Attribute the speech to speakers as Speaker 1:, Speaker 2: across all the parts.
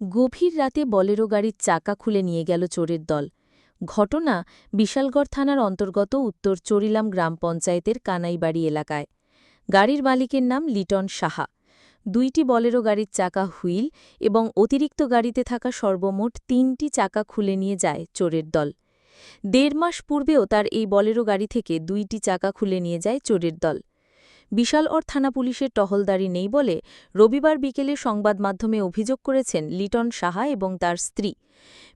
Speaker 1: গভীর রাতে বলেরো গাড়ির চাকা খুলে নিয়ে গেল চোরের দল। ঘটনা বিশালগড় থানার অন্তর্গত উত্তর চরিলাম গ্রাম পঞ্চায়েতের কানাইবাড়ি এলাকায়। গাড়ির মালিকের নাম লিটন সাহা। দুইটি বলেরো গাড়ির চাকা হুইল এবং অতিরিক্ত গাড়িতে থাকা সর্বমোট তিনটি চাকা খুলে নিয়ে যায় চোরের দল। দেড় মাস পূর্বেও তার এই বলেরো গাড়ি থেকে দুইটি চাকা খুলে নিয়ে যায় চোরের দল। বিশালগড় থানা পুলিশের টহলদারি নেই বলে রবিবার বিকেলে সংবাদ মাধ্যমে অভিযোগ করেছেন লিটন সাহা এবং তার স্ত্রী।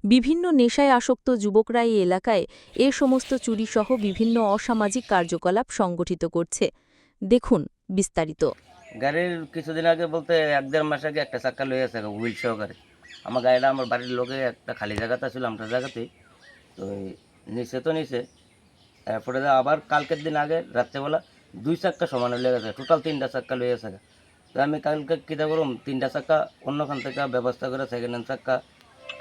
Speaker 1: বিভিন্ন নেশায় আসক্ত যুবকরা এই এলাকায় এ সমস্ত চুরিসহ বিভিন্ন অসামাজিক কার্যকলাপ সংগঠিত করছে। দেখুন বিস্তারিত।
Speaker 2: গাড়ির কিছুদিন আগে বলতে এক দেড় মাস আগে একটা চাক্কা লয়ে আছে হুইল সহকারে। আমার গাড়িটা আমার বাড়ির লোকে একটা খালি জায়গাতে ছিল, আমরা জায়গাতেই। তো নিচে তো নিচে। তারপরে আবার কালকের দিন আগে রাত্রেবেলা দুই চাক্কা সমানে লেগে গেছে। টোটাল তিনটা চাক্কা লয়ে গেছে। তো আমি কালকে কীটা করুম, তিনটা চাক্কা অন্যখান থেকে ব্যবস্থা করে সেকেন্ড হ্যান্ড চাক্কা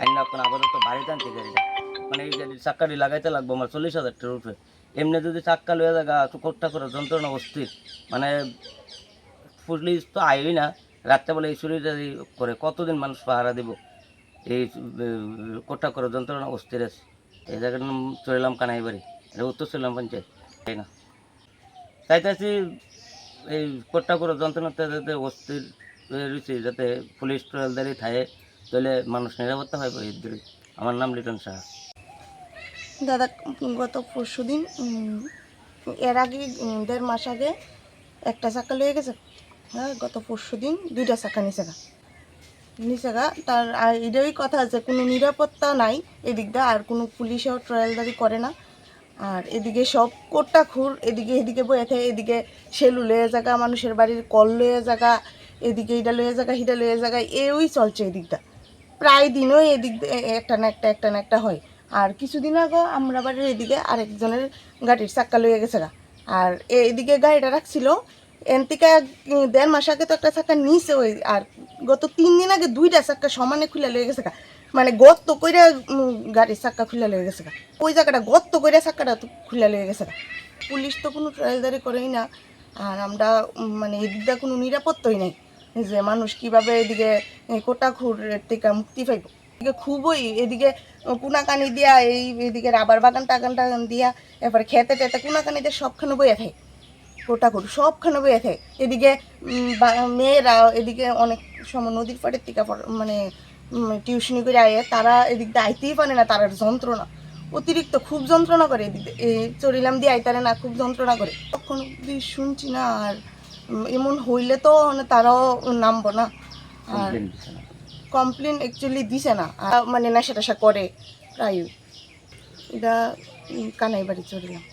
Speaker 2: আইন এখন আপাতত বাড়িতে আনছি গাড়িটা মানে এই গাড়ির চাক্কাটি লাগাইতে লাগবো, আমার চল্লিশ হাজার টাকার উপরে। এমনি যদি চাক্কা লয়ে জায়গা কোটটা করে যন্ত্রণা অস্থির। মানে পুলিশ তো আইই না, রাত্রেবেলা এই চুরিটা করে কতদিন মানুষ পাহারা দিব? এই কোটা করে যন্ত্রণা অস্থির আছে। এই জায়গার নাম চলিলাম কানাই বাড়ি এটা উত্তর চলিলাম পঞ্চায়েত। তাই না। চাইতেছি এই কোটা করে যন্ত্রণাতে যাতে অস্থির রয়েছে, যাতে পুলিশ ট্রেলদারি থাকে, তাহলে মানুষ নিরাপত্তা হয় এই দূরে আমার নাম লিটন শাহ
Speaker 3: দাদা, গত পরশু দিন এর আগে দেড় মাস আগে একটা চাকা লয়ে গেছে। হ্যাঁ গত পরশু দিন দুইটা চাকা নিচে গা। নিচে গা, তার এটাই কথা আছে কোনো নিরাপত্তা নাই এদিকটা আর কোনো পুলিশও ট্রায়ালদারি করে না। আর এদিকে সব কোটটা খুর, এদিকে এদিকে বয়ে থাকে, এদিকে সেলু লয়ে জায়গা মানুষের বাড়ির কল লয়ে জায়গা এদিকে এটা লয়ে জায়গা হিটা লয়ে জায়গা এই চলছে এদিকটা। প্রায় দিনই এদিক একটা না একটা একটা না একটা হয়। আর কিছুদিন আগে আমরা বাড়ির এদিকে আরেকজনের গাড়ির চাক্কা লয়ে গেছে গা আর এদিকে গাড়িটা রাখছিল, এনতিকা দেড় মাস আগে তো একটা চাক্কা নিছে ওই, আর গত তিন দিন আগে দুইটা চাক্কা সমানে খুলে লয়ে গেছে গা মানে গত্ত কইরা গাড়ির চাক্কা খুলে লয়ে গেছে ওই জায়গাটা গত্ত কইরা চাক্কাটা খুলে লয়ে গেছে পুলিশ তো কোনো ট্রায়ালদারি করেই না, আর আমরা মানে এদিকটা কোনো নিরাপত্তাই নাই। যে মানুষ কীভাবে এদিকে কোটাখুর থেকে মুক্তি পাইব? এদিকে খুবই, এদিকে কুনাকানি দিয়া, এই, এদিকে রাবার বাগান টাগান টাগান দিয়া, এরপরে খেতে টেতে কুনাকানি দিয়ে সবখানে বইয়া থাকে। কোটাকুট সবখানে বইয়া থাকে। এদিকে মেয়েরা এদিকে অনেক সময় নদীর পাড়ের থেকে মানে টিউশনি করে আয়ে তারা এদিক দিয়ে আইতেই পারে না তার যন্ত্রণা। অতিরিক্ত খুব যন্ত্রণা করে এদিক দিয়ে। এই চরিলাম দিয়ে আইতারে না খুব যন্ত্রণা করে। তখন অব্দি শুনছি না আর এমন হইলে তো মানে তারাও নামবো না। আর
Speaker 2: কমপ্লেন
Speaker 3: অ্যাকচুয়ালি দিছে না। মানে নেশা টেশা করে প্রায়। এটা কানাই বাড়ি চড়িলাম।